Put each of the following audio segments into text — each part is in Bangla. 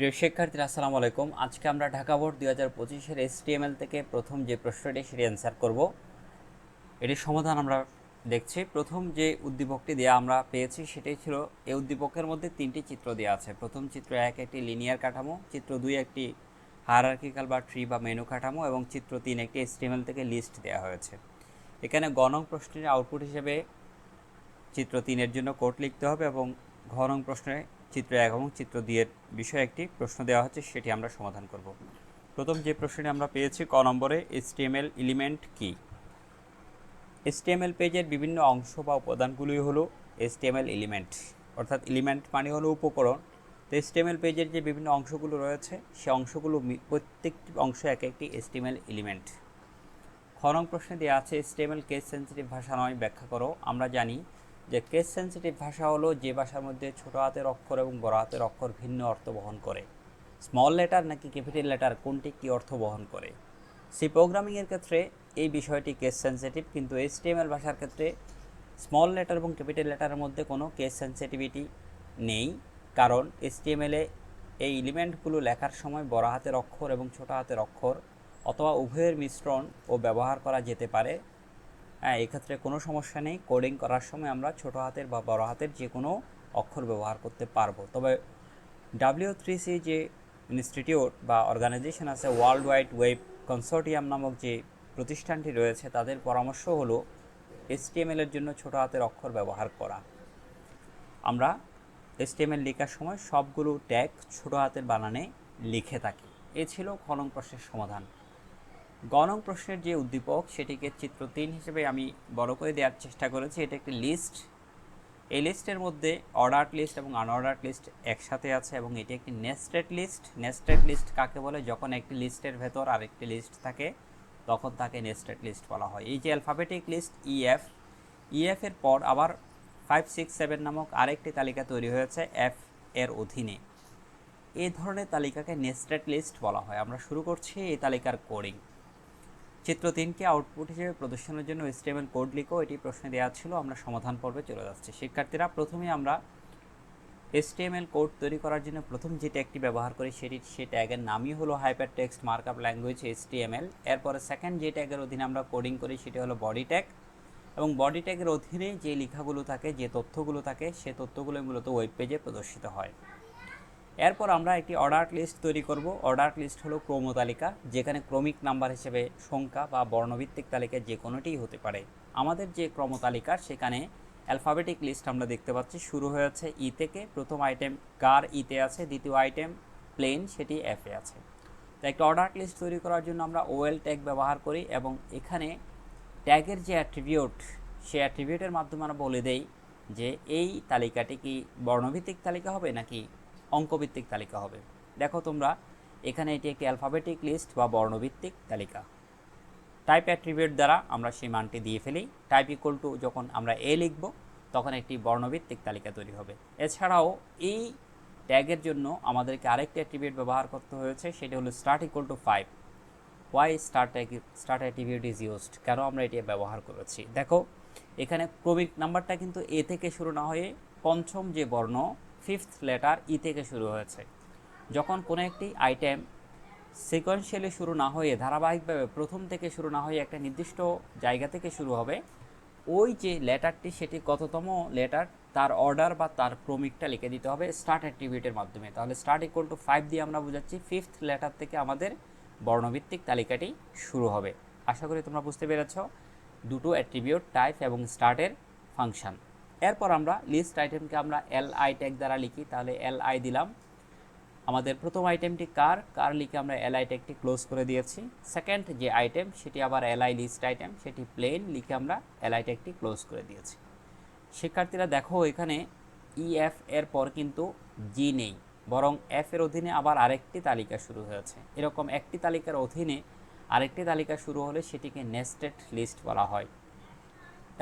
প্রিয় শিক্ষার্থীরা, আসসালামু আলাইকুম। আজকে আমরা ঢাকা বোর্ড দুই হাজার পঁচিশের এসটিএমএল থেকে প্রথম যে প্রশ্নটি, সেটি অ্যান্সার করব। এটির সমাধান আমরা দেখছি। প্রথম যে উদ্দীপকটি দেওয়া আমরা পেয়েছি সেটাই ছিল এই উদ্দীপকের মধ্যে তিনটি চিত্র দেওয়া আছে। প্রথম চিত্র এক, একটি লিনিয়ার কাঠামো, চিত্র দুই, একটি হায়ারার্কিক্যাল বা ট্রি বা মেনু কাঠামো, এবং চিত্র তিন, একটি এসটিএমএল থেকে লিস্ট দেওয়া হয়েছে। এখানে গণং প্রশ্নের আউটপুট হিসেবে চিত্র তিনের জন্য কোড লিখতে হবে এবং ঘনং প্রশ্নে চিত্র এক এবং চিত্র দুইয়ের বিষয়ে একটি প্রশ্ন দেওয়া হচ্ছে, সেটি আমরা সমাধান করব। প্রথম যে প্রশ্নটি আমরা পেয়েছি, ক নম্বরে এইচটিএমএল এলিমেন্ট কি? এইচটিএমএল পেজের বিভিন্ন অংশ বা উপাদানগুলি হলো এইচটিএমএল এলিমেন্ট অর্থাৎ এলিমেন্ট মানে হলো উপকরণ। তো এইচটিএমএল পেজের যে বিভিন্ন অংশগুলো রয়েছে, সে অংশগুলো প্রত্যেকটি অংশ এক একটি এইচটিএমএল এলিমেন্ট খ নং প্রশ্নে দেওয়া আছে স্টেমেল কেস সেন্সিটিভ ভাষা নয়, ব্যাখ্যা করো। আমরা জানি যে কেস সেন্সিটিভ ভাষা হলো যে ভাষার মধ্যে ছোট হাতের অক্ষর এবং বড় হাতের অক্ষর ভিন্ন অর্থ বহন করে। স্মল লেটার নাকি ক্যাপিটাল লেটার কোনটি কী অর্থ বহন করে? সি প্রোগ্রামিংয়ের ক্ষেত্রে এই বিষয়টি কেস সেন্সিটিভ কিন্তু এইচটিএমএল ভাষার ক্ষেত্রে স্মল লেটার এবং ক্যাপিটাল লেটারের মধ্যে কোনো কেস সেন্সিটিভিটি নেই, কারণ এইচটিএমএলে এই এলিমেন্টগুলো লেখার সময় বড় হাতের অক্ষর এবং ছোট হাতের অক্ষর অথবা উভয়ের মিশ্রণ ও ব্যবহার করা যেতে পারে। হ্যাঁ এক্ষেত্রে কোনো সমস্যা নেই। কোডিং করার সময় আমরা ছোট হাতের বা বড় হাতের যে কোনো অক্ষর ব্যবহার করতে পারব। তবে ডাব্লিউ থ্রি সি যে ইনস্টিটিউট বা অর্গানাইজেশন আছে ওয়ার্ল্ড ওয়াইড ওয়েব কনসোর্টিয়াম নামক যে প্রতিষ্ঠানটি রয়েছে, তাদের পরামর্শ হলো HTML এর জন্য ছোট হাতের অক্ষর ব্যবহার করা। আমরা HTML লেখার সময় সবগুলো ট্যাগ ছোট হাতের বানানে লিখে থাকি। এ ছিল খনং প্রশ্নের সমাধান। গণং প্রশ্নের যে উদ্দীপক, সেটিকে চিত্র তিন হিসেবে আমি বড় করে দেওয়ার চেষ্টা করেছি। এটা একটি লিস্ট এই লিস্টের মধ্যে অর্ডার লিস্ট এবং আনঅর্ডার লিস্ট একসাথে আছে এবং এটি একটি নেস্টেড লিস্ট নেস্টেড লিস্ট কাকে বলে? যখন একটি লিস্টের ভেতর আরেকটি লিস্ট থাকে, তখন তাকে নেস্টেড লিস্ট বলা হয়। এই যে অ্যালফাবেটিক লিস্ট ইএফ ইএফ এর পর আবার ফাইভ সিক্স সেভেন নামক আরেকটি তালিকা তৈরি হয়েছে এফ এর অধীনে। এই ধরনের তালিকাকে নেস্টেড লিস্ট বলা হয়। আমরা শুরু করছি এই তালিকার কোডিং চিত্র তিনকে আউটপুট হিসেবে প্রদর্শনের জন্য এসটিএমএল কোড লিখো, এটি প্রশ্নে দেওয়া ছিল, আমরা সমাধান পর্বে চলে যাচ্ছি। শিক্ষার্থীরা, প্রথমে আমরা এসটিএমএল কোড তৈরি করার জন্য প্রথম যে ট্যাগটি ব্যবহার করি, সেটি, সে ট্যাগের নামই হলো hyper text markup language HTML এরপরে সেকেন্ড যে ট্যাগের অধীনে আমরা কোডিং করি, সেটি হলো বডি ট্যাগ এবং বডি ট্যাগের অধীনে যে লেখাগুলো থাকে, যে তথ্যগুলো থাকে, সে তথ্যগুলো মূলত ওয়েব পেজে প্রদর্শিত হয়। এরপর আমরা একটি অর্ডার লিস্ট তৈরি করব। অর্ডার লিস্ট হলো ক্রম তালিকা, যেখানে ক্রমিক নাম্বার হিসেবে সংখ্যা বা বর্ণভিত্তিক তালিকা যে কোনোটিই হতে পারে। আমাদের যে ক্রম তালিকা, সেখানে অ্যালফাবেটিক লিস্ট আমরা দেখতে পাচ্ছি, শুরু হয়েছে ই থেকে, প্রথম আইটেম কার ইতে আছে, দ্বিতীয় আইটেম প্লেন সেটি এফে আছে। তো একটা অর্ডার লিস্ট তৈরি করার জন্য আমরা ওয়েল ট্যাগ ব্যবহার করি এবং এখানে ট্যাগের যে অ্যাট্রিবিউট সেই অ্যাট্রিবিউটের মাধ্যমে আমরা বলে দেই যে এই তালিকাটি কি বর্ণভিত্তিক তালিকা হবে নাকি অঙ্কভিত্তিক তালিকা হবে। দেখো তোমরা, এখানে এটি একটি অ্যালফাবেটিক লিস্ট বা বর্ণভিত্তিক তালিকা। টাইপ অ্যাট্রিবিউট দ্বারা আমরা সেই মানটি দিয়ে ফেলি। টাইপ ইকুয়াল টু যখন আমরা এ লিখব, তখন একটি বর্ণভিত্তিক তালিকা তৈরি হবে। এছাড়াও এই ট্যাগের জন্য আমাদেরকে আরেকটি অ্যাট্রিবিউট ব্যবহার করতে হয়েছে, সেটি হলো start equal to five why start start attribute is used কেন আমরা এটি ব্যবহার করেছি? দেখো, এখানে ক্রমিক নাম্বারটা কিন্তু এ থেকে শুরু না হয়ে পঞ্চম যে বর্ণ ফিফথ লেটার ই থেকে শুরু হয়েছে। যখন কোনো একটি আইটেম সিকোয়েন্সিয়ালি শুরু না হয়ে ধারাবাহিকভাবে প্রথম থেকে শুরু না হয়ে একটা নির্দিষ্ট জায়গা থেকে শুরু হবে, ওই যে লেটারটি সেটি কততম লেটার, তার অর্ডার বা তার ক্রমিকটা লিখে দিতে হবে স্টার্ট অ্যাট্রিবিউটের মাধ্যমে। তাহলে স্টার্ট ইকুয়াল টু ফাইভ দিয়ে আমরা বোঝাচ্ছি ফিফথ লেটার থেকে আমাদের বর্ণভিত্তিক তালিকাটি শুরু হবে। আশা করি তোমরা বুঝতে পেরেছ। দুটো অ্যাট্রিবিউট টাইপ এবং স্টার্টের ফাংশন এরপর আমরা লিস্ট আইটেমকে আমরা এল আই ট্যাগ দ্বারা লিখি, তাহলে এল আই দিলাম। আমাদের প্রথম আইটেমটি কার? কার লিখে আমরা এল আই ট্যাগটি ক্লোজ করে দিয়েছি। সেকেন্ড যে আইটেম সেটি আবার এল আই লিস্ট আইটেম সেটি প্লেন লিখে আমরা এল আই ট্যাগটি ক্লোজ করে দিয়েছি। শিক্ষার্থীরা, দেখো এখানে ইএফ এর পর কিন্তু জি নেই, বরং এফ এর অধীনে আবার আরেকটি তালিকা শুরু হয়েছে। এরকম একটি তালিকার অধীনে আরেকটি তালিকা শুরু হলে সেটিকে নেস্টেড লিস্ট বলা হয়।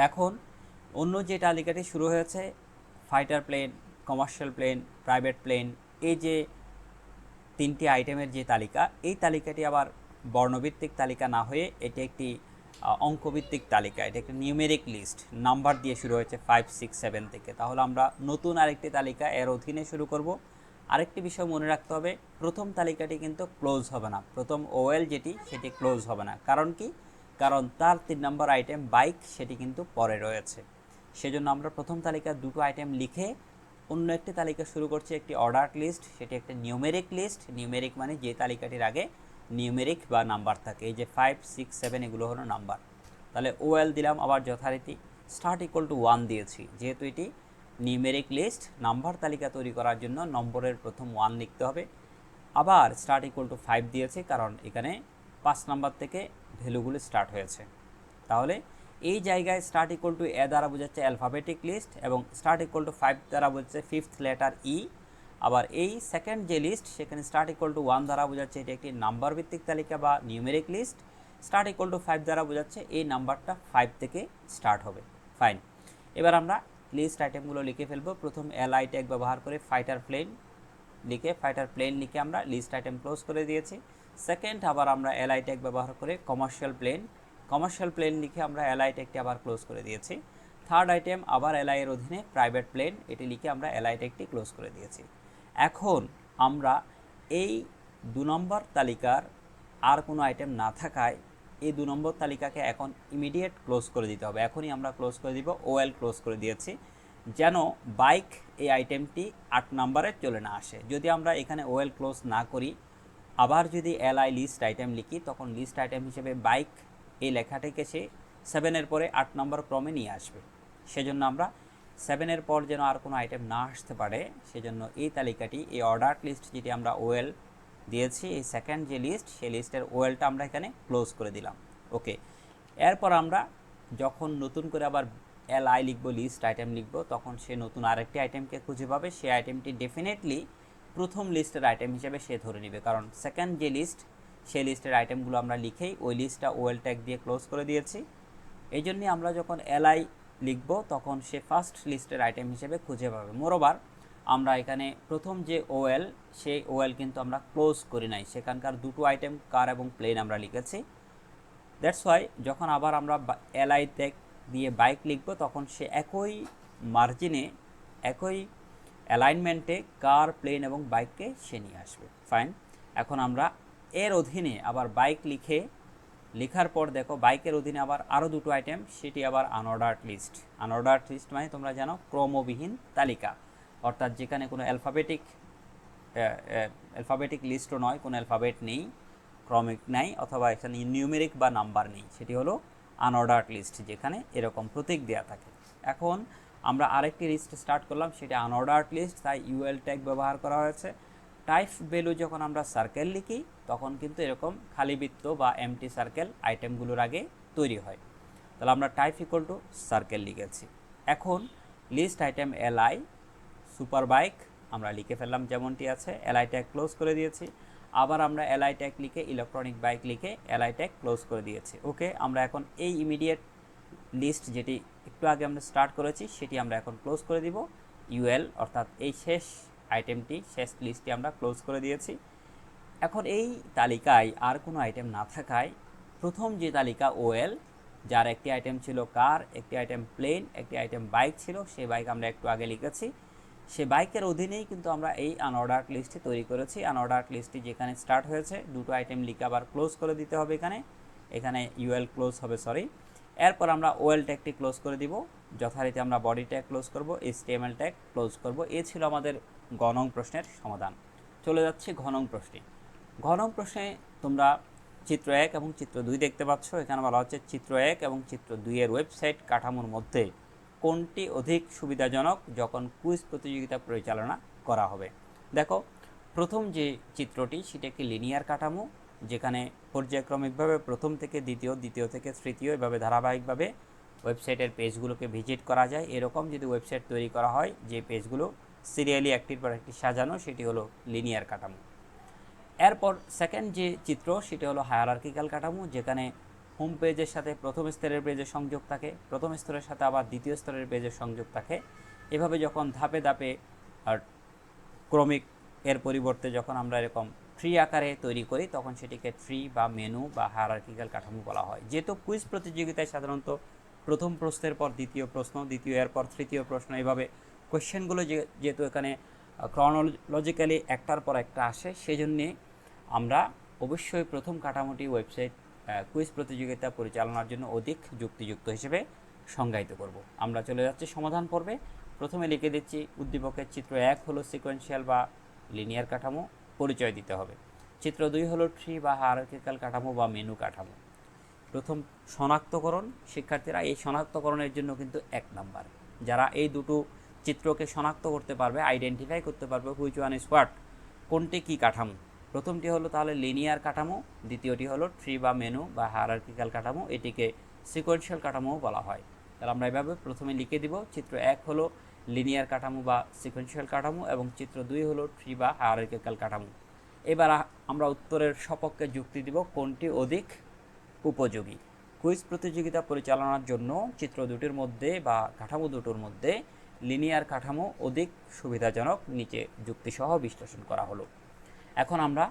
এখন অন্য যে তালিকাটি শুরু হয়েছে fighter plane commercial plane private plane এই যে তিনটি আইটেমের যে তালিকা, এই তালিকাটি আবার বর্ণভিত্তিক তালিকা না হয়ে এটি একটি অঙ্কভিত্তিক তালিকা। এটা একটা নিউমেরিক লিস্ট নাম্বার দিয়ে শুরু হয়েছে ফাইভ সিক্স সেভেন থেকে। তাহলে আমরা নতুন আরেকটি তালিকা এর অধীনে শুরু করব। আরেকটি বিষয় মনে রাখতে হবে, প্রথম তালিকাটি কিন্তু ক্লোজ হবে না। প্রথম ওয়েল যেটি, সেটি ক্লোজ হবে না। কারণ কি? কারণ তার তিন নম্বর আইটেম বাইক সেটি কিন্তু পরে রয়েছে। সেজন্য আমরা প্রথম তালিকার দুটো আইটেম লিখে অন্য একটি তালিকা শুরু করছি, একটি অর্ডার লিস্ট সেটি একটা নিউমেরিক লিস্ট নিউমেরিক মানে যে তালিকাটির আগে নিউমেরিক বা নাম্বার থাকে। এই যে ফাইভ সিক্স সেভেন এগুলো হলো নাম্বার তাহলে ওয়েল দিলাম আবার যথারীতি। স্টার্ট ইকুয়াল টু ওয়ান দিয়েছি। যেহেতু এটি নিউমেরিক লিস্ট নাম্বার তালিকা তৈরি করার জন্য নম্বরের প্রথম ওয়ান লিখতে হবে। আবার স্টার্ট ইকুয়াল টু ফাইভ দিয়েছি, কারণ এখানে পাঁচ নাম্বার থেকে ভ্যালুগুলো স্টার্ট হয়েছে। তাহলে এই জায়গায় স্টার্ট ইকুয়াল টু এ দ্বারা বোঝাচ্ছে অ্যালফাবেটিক লিস্ট এবং স্টার্ট ইকুয়াল টু ফাইভ দ্বারা বোঝাচ্ছে ফিফথ লেটার ই আবার এই সেকেন্ড যে লিস্ট সেখানে স্টার্ট ইকুয়াল টু ওয়ান দ্বারা বোঝাচ্ছে এটি একটি নাম্বার ভিত্তিক তালিকা বা numeric list start equal to five দ্বারা বোঝাচ্ছে এই নাম্বারটা ফাইভ থেকে স্টার্ট হবে। ফাইন এবার আমরা লিস্ট আইটেমগুলো লিখে ফেলব। প্রথম এল আই ট্যাগ ব্যবহার করে ফাইটার প্লেন লিখে ফাইটার প্লেন লিখে আমরা লিস্ট আইটেম ক্লোজ করে দিয়েছি। সেকেন্ড আবার আমরা এলআই ট্যাগ ব্যবহার করে কমার্শিয়াল প্লেন কমার্শিয়াল প্লেন লিখে আমরা এলআই ট্যাগটি আবার ক্লোজ করে দিয়েছি। থার্ড আইটেম আবার এলআই এর অধীনে প্রাইভেট প্লেন এটি লিখে আমরা এলআই ট্যাগটি ক্লোজ করে দিয়েছি। এখন আমরা এই দু নম্বর তালিকার আর কোনো আইটেম না থাকায় এই দু নম্বর তালিকাকে এখন ইমিডিয়েট ক্লোজ করে দিতে হবে। এখনই আমরা ক্লোজ করে দিব ওএল ক্লোজ করে দিয়েছি, যেন বাইক এই আইটেমটি আট নাম্বারে চলে না আসে। যদি আমরা এখানে ওয়েল ক্লোজ না করি, আবার যদি এলআই লিস্ট আইটেম লিখি, তখন লিস্ট আইটেম হিসেবে বাইক এই লেখাটিকে সে সেভেনের পরে আট নম্বর ক্রমে নিয়ে আসবে। সেজন্য আমরা সেভেনের পর যেন আর কোনো আইটেম না আসতে পারে, সেজন্য এই তালিকাটি, এই অর্ডার লিস্ট যেটি আমরা ওয়েল দিয়েছি, এই সেকেন্ড যে লিস্ট সেই লিস্টের ওয়েলটা আমরা এখানে ক্লোজ করে দিলাম। ওকে এরপর আমরা যখন নতুন করে আবার এল আই লিখব লিস্ট আইটেম লিখব, তখন সে নতুন আরেকটি আইটেমকে খুঁজে পাবে। সেই আইটেমটি ডেফিনেটলি প্রথম লিস্টের আইটেম হিসেবে সে ধরে নেবে। কারণ সেকেন্ড যে লিস্ট সেই লিস্টের আইটেমগুলো আমরা লিখেই ওই লিস্টটা ওয়েল ট্যাগ দিয়ে ক্লোজ করে দিয়েছি। এই জন্যে আমরা যখন এলআই লিখব, তখন সে ফার্স্ট লিস্টের আইটেম হিসেবে খুঁজে পাবে। মোরোবার আমরা এখানে প্রথম যে ওয়েল সেই ওয়েল কিন্তু আমরা ক্লোজ করি নাই। সেখানকার দুটো আইটেম কার এবং প্লেন আমরা লিখেছি। দ্যাটস ওয়াই যখন আবার আমরা এলআই ট্যাগ দিয়ে বাইক লিখব, তখন সে একই মার্জিনে একই অ্যালাইনমেন্টে কার প্লেন এবং বাইককে সে নিয়ে আসবে। ফাইন এখন আমরা এর অধীনে আবার বাইক লিখে, লেখার পর দেখো বাইকের অধীনে আবার আরও দুটো আইটেম সেটি আবার আনঅর্ডার্ড লিস্ট আনঅর্ডার্ড লিস্ট মানে তোমরা জানো ক্রমবিহীন তালিকা। অর্থাৎ যেখানে কোনো অ্যালফাবেটিক অ্যালফাবেটিক লিস্টও নয়, কোনো অ্যালফাবেট নেই, ক্রমিক নাই, অথবা এখানে নিউমেরিক বা নাম্বার নেই। সেটি হলো আনঅর্ডার্ড লিস্ট যেখানে এরকম প্রতীক দেওয়া থাকে। এখন আমরা আরেকটি লিস্ট স্টার্ট করলাম, সেটা আনঅর্ডার্ড লিস্ট তাই ইউএল ট্যাগ ব্যবহার করা হয়েছে। টাইপ ভ্যালু যখন আমরা সার্কেল লিখি, তখন কিন্তু এরকম খালি বৃত্ত বা এমটি সার্কেল আইটেমগুলোর আগে তৈরি হয়। তাহলে আমরা টাইপ ইকুয়াল টু সার্কেল লিখেছি। এখন list item LI super bike আমরা লিখে ফেললাম যেমনটি আছে এলআই ট্যাগ ক্লোজ করে দিয়েছি। আবার আমরা এলআই ট্যাগ লিখে ইলেকট্রনিক বাইক লিখে এলআই ট্যাগ ক্লোজ করে দিয়েছি। ওকে আমরা এখন এই ইমিডিয়েট লিস্ট যেটি একটু আগে আমরা স্টার্ট করেছি, সেটি আমরা এখন ক্লোজ করে দিব। ইউএল অর্থাৎ এই শেষ আইটেমটি শেষ লিস্টটি আমরা ক্লোজ করে দিয়েছি। এখন এই তালিকায় আর কোনো আইটেম না থাকায় প্রথম যে তালিকা ওএল যার একটি আইটেম ছিল কার একটি আইটেম প্লেন একটি আইটেম বাইক ছিল, সেই বাইক আমরা একটু আগে লিখেছি। সে বাইকের অধীনেই কিন্তু আমরা এই আনঅর্ডার লিস্টটি তৈরি করেছি। আনঅর্ডার লিস্টটি যেখানে স্টার্ট হয়েছে, দুটো আইটেম লিখে আবার ক্লোজ করে দিতে হবে এখানে। এখানে ইউএল ক্লোজ হবে সরি এরপর আমরা ওয়েল ট্যাগটি ক্লোজ করে দিব। যথারীতি আমরা বডি ট্যাগ ক্লোজ করব এইচটিএমএল ট্যাগ ক্লোজ করব। এ ছিল আমাদের গণং প্রশ্নের সমাধান। চলে যাচ্ছে ঘনং প্রশ্নে। ঘনং প্রশ্নে তোমরা চিত্র এক এবং চিত্র দুই দেখতে পাচ্ছ। এখানে বলা হচ্ছে চিত্র এক এবং চিত্র দুইয়ের ওয়েবসাইট কাঠামোর মধ্যে কোনটি অধিক সুবিধাজনক যখন কুইজ প্রতিযোগিতা পরিচালনা করা হবে। দেখো, প্রথম যে চিত্রটি সেটি একটি লিনিয়ার কাঠামো, যেখানে পর্যায়ক্রমিকভাবে প্রথম থেকে দ্বিতীয় দ্বিতীয় থেকে তৃতীয় এভাবে ধারাবাহিকভাবে ওয়েবসাইটের পেজগুলোকে ভিজিট করা যায়। এরকম যদি ওয়েবসাইট তৈরি করা হয়, যে পেজগুলো সিরিয়ালি একটির পর একটি সাজানো, সেটি হলো লিনিয়ার কাঠামো। এরপর সেকেন্ড যে চিত্র, সেটি হলো হায়ারার্কিক্যাল কাঠামো, যেখানে হোম পেজের সাথে প্রথম স্তরের পেজের সংযোগ থাকে, প্রথম স্তরের সাথে আবার দ্বিতীয় স্তরের পেজের সংযোগ থাকে। এভাবে যখন ধাপে ধাপে, আর ক্রমিক এর পরিবর্তে যখন আমরা এরকম ট্রি আকারে তৈরি করি, তখন সেটিকে ট্রি বা মেনু বা হায়ারার্কিক্যাল কাঠামো বলা হয়। যেহেতু কুইজ প্রতিযোগিতায় সাধারণত প্রথম প্রশ্নের পর দ্বিতীয় প্রশ্ন, দ্বিতীয় এর পর তৃতীয় প্রশ্ন, এভাবে কোয়েশ্চেনগুলো যেহেতু এখানে ক্রনোলজিক্যালি একটার পর একটা আসে, সেজন্যে আমরা অবশ্যই প্রথম কাঠামোটি ওয়েবসাইট কুইজ প্রতিযোগিতা পরিচালনার জন্য অধিক যুক্তিযুক্ত হিসেবে সংজ্ঞায়িত করব। আমরা চলে যাচ্ছি সমাধান পর্বে। প্রথমে লিখে দিচ্ছি, উদ্দীপকের চিত্র এক হলো সিকোয়েন্সিয়াল বা লিনিয়ার কাঠামো, পরিচয় দিতে হবে। চিত্র দুই হলো ট্রি বা হায়ারার্কিক্যাল কাঠামো বা মেনু কাঠামো। প্রথম শনাক্তকরণ, শিক্ষার্থীরা এই শনাক্তকরণের জন্য কিন্তু এক নাম্বার যারা এই দুটো চিত্রকে শনাক্ত করতে পারবে আইডেন্টিফাই করতে পারবে হুইচ ওয়ান ইজ হোয়াট কোনটি কী কাঠামো। প্রথমটি হলো তাহলে লিনিয়ার কাঠামো, দ্বিতীয়টি হলো ট্রি বা মেনু বা হায়ারার্কিক্যাল কাঠামো, এটিকে সিকোয়েন্সিয়াল কাঠামোও বলা হয়। তাহলে আমরা এভাবে প্রথমে লিখে দিব, চিত্র এক হলো লিনিয়ার কাঠামো বা সিকোয়েন্সিয়াল কাঠামো এবং চিত্র দুই হলো ট্রি বা হায়ারার্কিক্যাল কাঠামো। এবার আমরা উত্তরের সপক্ষে যুক্তি দিব, কোনটি অধিক উপযোগী। কুইজ প্রতিযোগিতা পরিচালনার জন্য চিত্র দুটির মধ্যে বা কাঠামো দুটোর মধ্যে লিনিয়ার কাঠামো অধিক সুবিধাজনক নিচে যুক্তিসহ বিশ্লেষণ করা হলো। এখন আমরা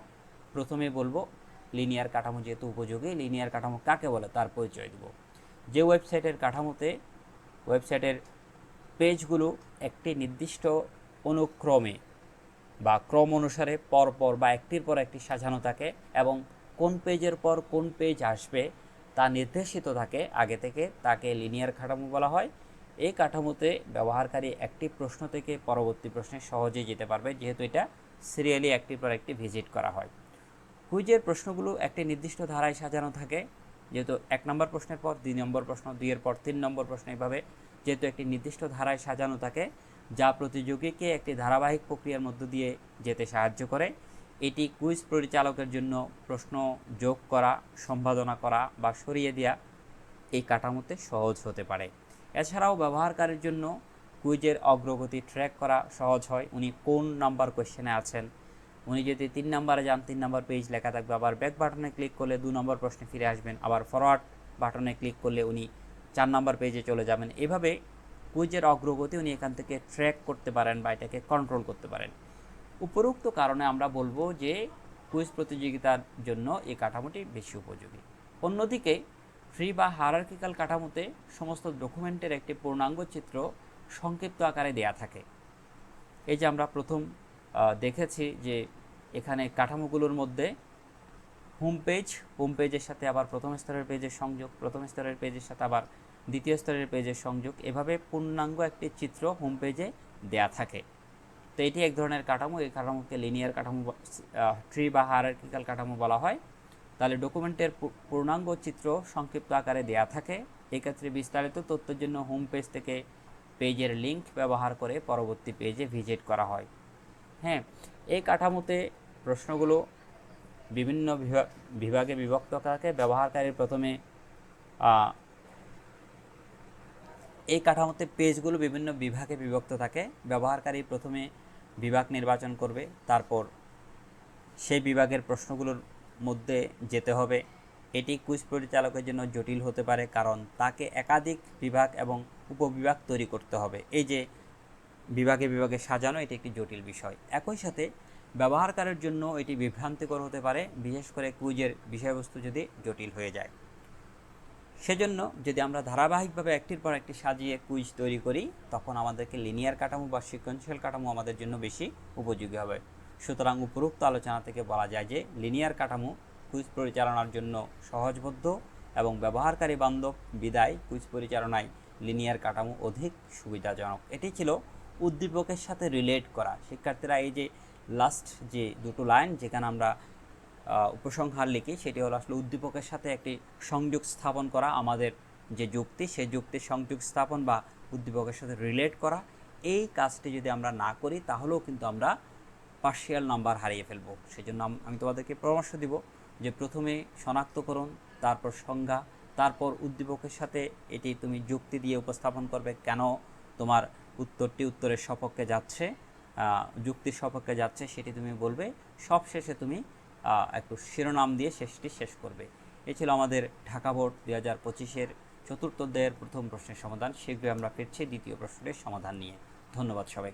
প্রথমে বলব, লিনিয়ার কাঠামো যেহেতু উপযোগী, লিনিয়ার কাঠামো কাকে বলে তার পরিচয় দেব। যে ওয়েবসাইটের কাঠামোতে, ওয়েবসাইটের পেজগুলো একটি নির্দিষ্ট অনুক্রমে বা ক্রম অনুসারে পর পর বা একটির পর একটি সাজানো থাকে এবং কোন পেজের পর কোন পেজ আসবে তা নির্দেশিত থাকে। আগে থেকে তাকে লিনিয়ার কাঠামো বলা হয়। এই কাঠামোতে ব্যবহারকারী একটি প্রশ্ন থেকে পরবর্তী প্রশ্নে সহজেই যেতে পারবে, যেহেতু এটা সিরিয়ালি একটির পর একটি ভিজিট করা হয়। কুইজের প্রশ্নগুলো একটি নির্দিষ্ট ধারায় সাজানো থাকে, যেহেতু এক নম্বর প্রশ্নের পর দুই নম্বর প্রশ্ন, দুইয়ের পর তিন নম্বর প্রশ্ন এইভাবে যেহেতু একটি নির্দিষ্ট ধারায় সাজানো থাকে, যা প্রতিযোগীকে একটি ধারাবাহিক প্রক্রিয়ার মধ্য দিয়ে যেতে সাহায্য করে। এটি কুইজ পরিচালকের জন্য প্রশ্ন যোগ করা, সম্পাদনা করা বা সরিয়ে দেওয়া এই কাঠামোতে সহজ হতে পারে। এছাড়াও ব্যবহারকারীর জন্য কুইজের অগ্রগতি ট্র্যাক করা সহজ হয়। উনি কোন নাম্বার কোয়েশ্চেনে আছেন? উনি যদি তিন নম্বরে যান, তিন নম্বর পেজ লেখা থাকবে। আবার ব্যাক বাটনে ক্লিক করলে দু নম্বর প্রশ্নে ফিরে আসবেন। আবার ফরওয়ার্ড বাটনে ক্লিক করলে উনি চার নম্বর পেজে চলে যাবেন। এভাবে কুইজের অগ্রগতি উনি এখান থেকে ট্র্যাক করতে পারেন বা এটাকে কন্ট্রোল করতে পারেন। উপরোক্ত কারণে আমরা বলব যে কুইজ প্রতিযোগিতার জন্য এই কাঠামোটি বেশি উপযোগী। অন্যদিকে ফ্রি বা হারার্কিক্যাল কাঠামোতে সমস্ত ডকুমেন্টের একটি পূর্ণাঙ্গ চিত্র সংক্ষিপ্ত আকারে দেয়া থাকে। এই যে আমরা প্রথম দেখেছি যে এখানে কাঠামোগুলোর মধ্যে হোম পেজ হোম পেজের সাথে আবার প্রথম স্তরের পেজের সংযোগ, প্রথম স্তরের পেজের সাথে আবার দ্বিতীয় স্তরের পেজের সংযোগ, এভাবে পূর্ণাঙ্গ একটি চিত্র হোম পেজে দেয়া থাকে। তো এটি এক ধরনের কাঠামো, এই কাঠামোকে লিনিয়ার কাঠামো ট্রি বা হায়ারার্কিক্যাল কাঠামো বলা হয়। তাহলে ডকুমেন্টের পূর্ণাঙ্গ চিত্র সংক্ষিপ্ত আকারে দেয়া থাকে। এক্ষেত্রে বিস্তারিত তথ্যের জন্য হোম পেজ থেকে পেজের লিংক ব্যবহার করে পরবর্তী পেজে ভিজিট করা হয়। হ্যাঁ এই কাঠামোতে প্রশ্নগুলো বিভিন্ন বিভাগে বিভক্ত থাকে। ব্যবহারকারীর প্রথমে এই কাঠামোতে পেজগুলো বিভিন্ন বিভাগে বিভক্ত থাকে। ব্যবহারকারী প্রথমে বিভাগ নির্বাচন করবে, তারপর সেই বিভাগের প্রশ্নগুলোর মধ্যে যেতে হবে। এটি কুইজ পরিচালকের জন্য জটিল হতে পারে কারণ তাকে একাধিক বিভাগ এবং উপবিভাগ তৈরি করতে হবে। এই যে বিভাগে বিভাগে সাজানো, এটি একটি জটিল বিষয়। একই সাথে ব্যবহারকারীর জন্য এটি বিভ্রান্তিকর হতে পারে, বিশেষ করে কুইজের বিষয়বস্তু যদি জটিল হয়ে যায়। সেজন্য যদি আমরা ধারাবাহিকভাবে একটির পর একটি সাজিয়ে কুইজ তৈরি করি, তখন আমাদেরকে লিনিয়ার কাঠামো বা সিকোয়েন্সিয়াল কাঠামো আমাদের জন্য বেশি উপযোগী হবে। সুতরাং উপরোক্ত আলোচনা থেকে বলা যায় যে লিনিয়ার কাঠামো কুইজ পরিচালনার জন্য সহজবদ্ধ এবং ব্যবহারকারী বান্ধব বিদায় কুইজ পরিচালনায় লিনিয়ার কাঠামো অধিক সুবিধাজনক। এটি ছিল উদ্দীপকের সাথে রিলেট করা। শিক্ষার্থীরা এই যে লাস্ট যে দুটো লাইন যেখানে আমরা উপসংহার লিখি, সেটি হলো আসলে উদ্দীপকের সাথে একটি সংযোগ স্থাপন করা, আমাদের যে যুক্তি সেই যুক্তির সংযোগ স্থাপন বা উদ্দীপকের সাথে রিলেট করা। এই কাজটি যদি আমরা না করি, তাহলেও কিন্তু আমরা পার্শিয়াল নাম্বার হারিয়ে ফেলব। সেজন্য আম- তোমাদেরকে পরামর্শ দিব যে প্রথমে শনাক্তকরণ, তারপর সংজ্ঞা, তারপর উদ্দীপকের সাথে এটি তুমি যুক্তি দিয়ে উপস্থাপন করবে কেন তোমার উত্তরটি উত্তরের সপক্ষে যাচ্ছে যুক্তির সপক্ষে যাচ্ছে, সেটি তুমি বলবে। সব শেষে তুমি একটু শিরোনাম দিয়ে শেষটি শেষ করবে। এ ছিল আমাদের ঢাকা বোর্ড দুই হাজার পঁচিশের চতুর্থ অধ্যায়ের প্রথম প্রশ্নের সমাধান। শীঘ্রই আমরা ফিরছি দ্বিতীয় প্রশ্নের সমাধান নিয়ে। ধন্যবাদ সবাইকে।